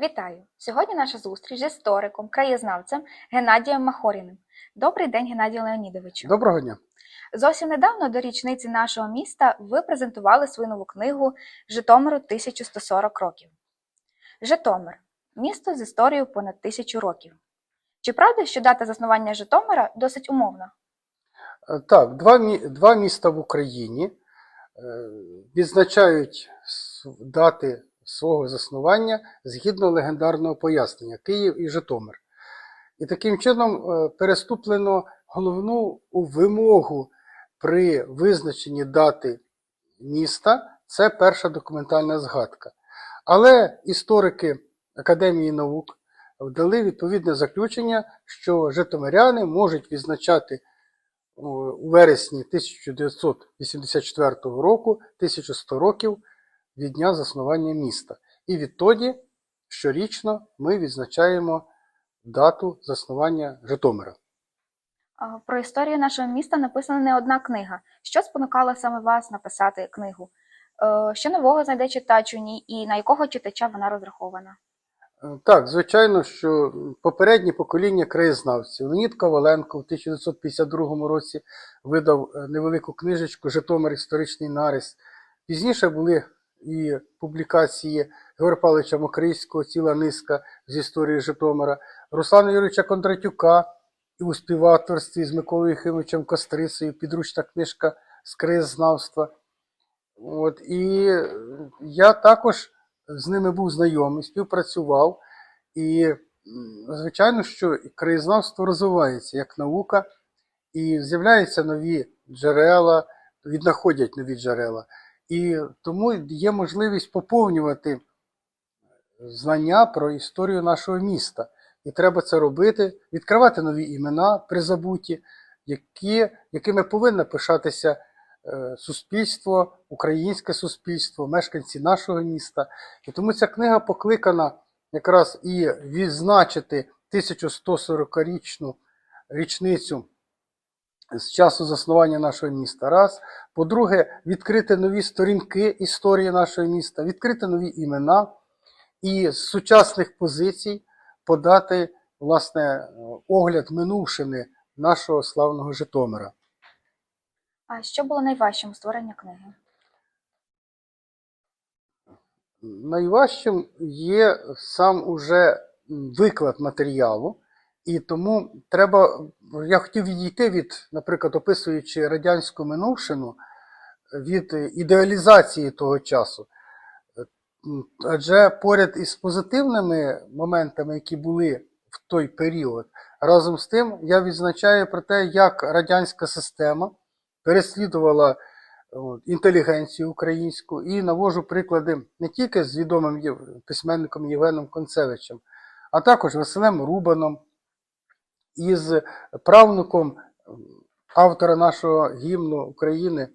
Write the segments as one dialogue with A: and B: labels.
A: Вітаю! Сьогодні наша зустріч з істориком, краєзнавцем Геннадієм Махоріним. Добрий день, Геннадію Леонідовичу.
B: Доброго дня.
A: Зовсім недавно до річниці нашого міста ви презентували свою нову книгу Житомиру 1140 років. Житомир місто з історією понад тисячу років. Чи правда, що дата заснування Житомира досить умовна?
B: Е, Так, два, два міста в Україні е, відзначають дати свого заснування згідно легендарного пояснення Київ і Житомир. І таким чином е, переступлено головну вимогу при визначенні дати міста це перша документальна згадка. Але історики Академії наук вдали відповідне заключення, що житомиряни можуть відзначати у у вересні 1984 року 1100 років від дня заснування міста. І відтоді щорічно ми відзначаємо дату заснування Житомира.
A: Про історію нашого міста написана не одна книга. Що спонукало саме вас написати книгу? Е, Що нового знайде читач у ній і на якого читача вона розрахована?
B: Е, Так, звичайно, що попереднє покоління краєзнавців Леонід Коваленко в 1952 році видав е, невелику книжечку Житомир історичний нарис. Пізніше були і публікації Георгія Павловича Мокрийського, ціла низка з історії Житомира, Руслана Юрійовича Кондратюка і у співавторстві з Миколою Єхимовичем Кострицею, підручна книжка з краєзнавства. От, і я також з ними був знайомий, співпрацював. І, звичайно, що краєзнавство розвивається як наука, і з'являються нові джерела, віднаходять нові джерела. І тому є можливість поповнювати знання про історію нашого міста. І треба це робити, відкривати нові імена призабуті, які, якими повинно пишатися е, суспільство, українське суспільство, мешканці нашого міста. І тому ця книга покликана якраз і відзначити 1140-річну річницю з часу заснування нашого міста. Раз. По-друге, відкрити нові сторінки історії нашого міста, відкрити нові імена і з сучасних позицій подати власне огляд минувшини нашого славного Житомира.
A: А що було найважчим у створенні книги?
B: Найважчим є сам уже виклад матеріалу, і тому треба. Я хотів відійти від, наприклад, описуючи радянську минувшину, від ідеалізації того часу. Адже поряд із позитивними моментами, які були в той період, разом з тим я відзначаю про те, як радянська система переслідувала інтелігенцію українську і навожу приклади не тільки з відомим письменником Євгеном Концевичем, а також Василем Рубаном, із правнуком автора нашого гімну України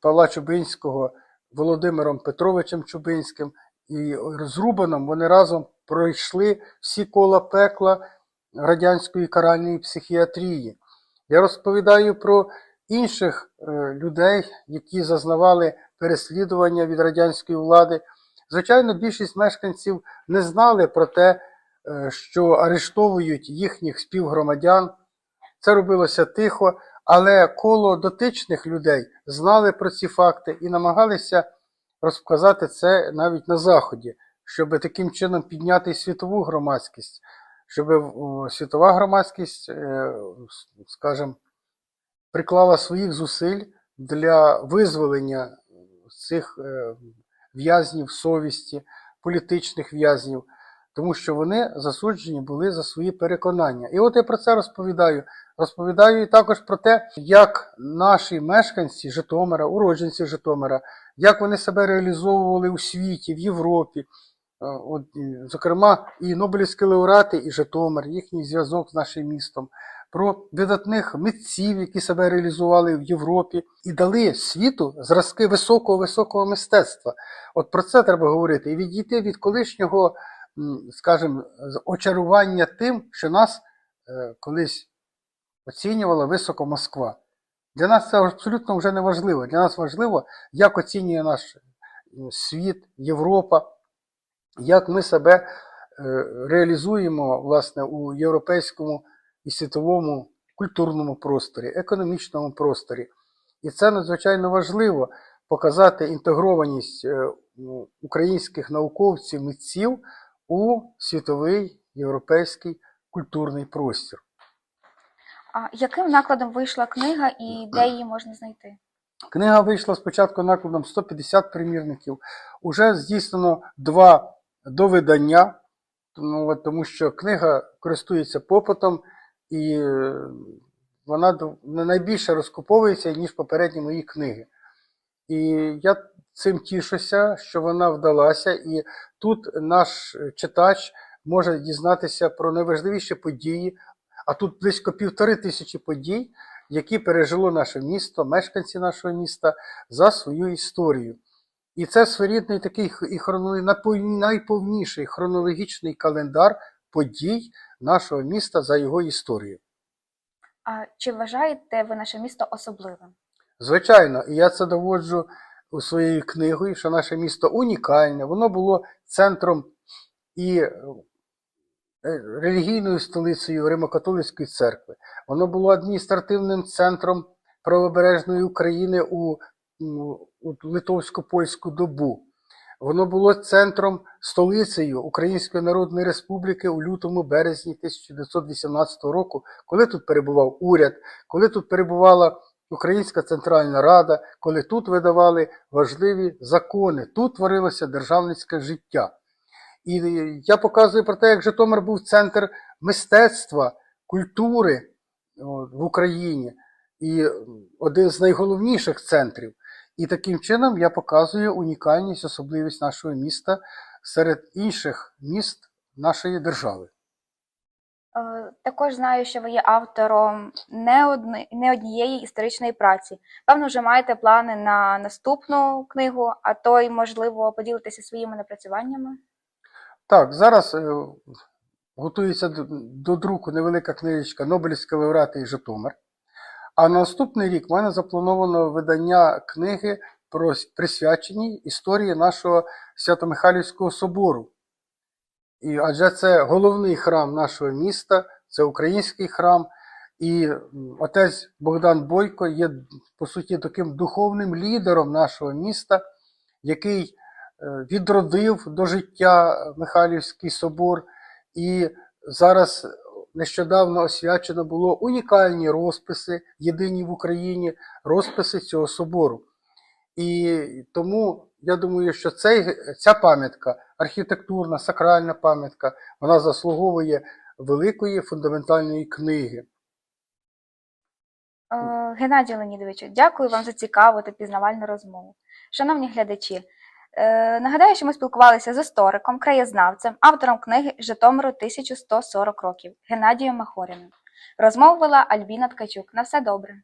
B: Павла Чубинського Володимиром Петровичем Чубинським і з Рубаном вони разом пройшли всі кола пекла радянської каральної психіатрії. Я розповідаю про інших е, людей, які зазнавали переслідування від радянської влади. Звичайно, більшість мешканців не знали про те, що арештовують їхніх співгромадян. Це робилося тихо, але коло дотичних людей знали про ці факти і намагалися розказати це навіть на Заході, щоб таким чином підняти світову громадськість, щоб світова громадськість, е, скажімо, приклала своїх зусиль для визволення цих е, в'язнів совісті, політичних в'язнів, тому що вони засуджені були за свої переконання. І от я про це розповідаю. Розповідаю і також про те, як наші мешканці Житомира, уродженці Житомира, як вони себе реалізовували у світі, в Європі. Е, От, зокрема, і Нобелівські лауреати, і Житомир, їхній зв'язок з нашим містом, про видатних митців, які себе реалізували в Європі, і дали світу зразки високого високого мистецтва. От про це треба говорити. І відійти від колишнього, скажімо, очарування тим, що нас е, колись оцінювала високо Москва. Для нас це абсолютно вже не важливо. Для нас важливо, як оцінює наш світ, Європа, як ми себе е, реалізуємо власне у європейському і світовому культурному просторі, економічному просторі. І це надзвичайно важливо показати інтегрованість е, українських науковців, митців у світовий європейський культурний простір.
A: А яким накладом вийшла книга і де її можна знайти?
B: Книга вийшла спочатку накладом 150 примірників. Уже здійснено два довидання, тому що книга користується попитом і е, вона найбільше розкуповується, ніж попередні мої книги. І я цим тішуся, що вона вдалася, і тут наш читач може дізнатися про найважливіші події, а тут близько півтори тисячі подій, які пережило наше місто, мешканці нашого міста за свою історію. І це своєрідний такий і найповніший хронологічний календар подій нашого міста за його історію.
A: А чи вважаєте ви наше місто особливим?
B: Звичайно, і я це доводжу своєю книгою, що наше місто унікальне, воно було центром і е, релігійною столицею Римо-католицької церкви. Воно було адміністративним центром правобережної України у, у Литовсько-Польську добу. Воно було центром столицею Української Народної Республіки у лютому березні 1918 року, коли тут перебував уряд, коли тут перебувала Українська Центральна Рада, коли тут видавали важливі закони, тут творилося державницьке життя. І я показую про те, як Житомир був центр мистецтва, культури в Україні і один з найголовніших центрів. І таким чином я показую унікальність, особливість нашого міста серед інших міст нашої держави.
A: Е, Також знаю, що ви є автором не, одни, не однієї історичної праці. Певно, вже маєте плани на наступну книгу, а то й, можливо, поділитися своїми напрацюваннями.
B: Так, зараз е, готується до, до друку невелика книжечка Нобелівська лауреати і Житомир. А на наступний рік в мене заплановано видання книги про присвячені історії нашого Свято-Михайлівського собору. І, адже це головний храм нашого міста, це український храм. І отець Богдан Бойко є, по суті, таким духовним лідером нашого міста, який е, відродив до життя Михайлівський собор. І зараз нещодавно освячено було унікальні розписи, єдині в Україні розписи цього собору. І тому я думаю, що цей, ця пам'ятка, архітектурна, сакральна пам'ятка, вона заслуговує великої фундаментальної книги.
A: Е, Геннадію Леонідовичу, дякую вам за цікаву та пізнавальну розмову. Шановні глядачі, е, нагадаю, що ми спілкувалися з істориком, краєзнавцем, автором книги Житомиру 1140 років Геннадієм Махоріним. Розмову Альбіна Ткачук. На все добре.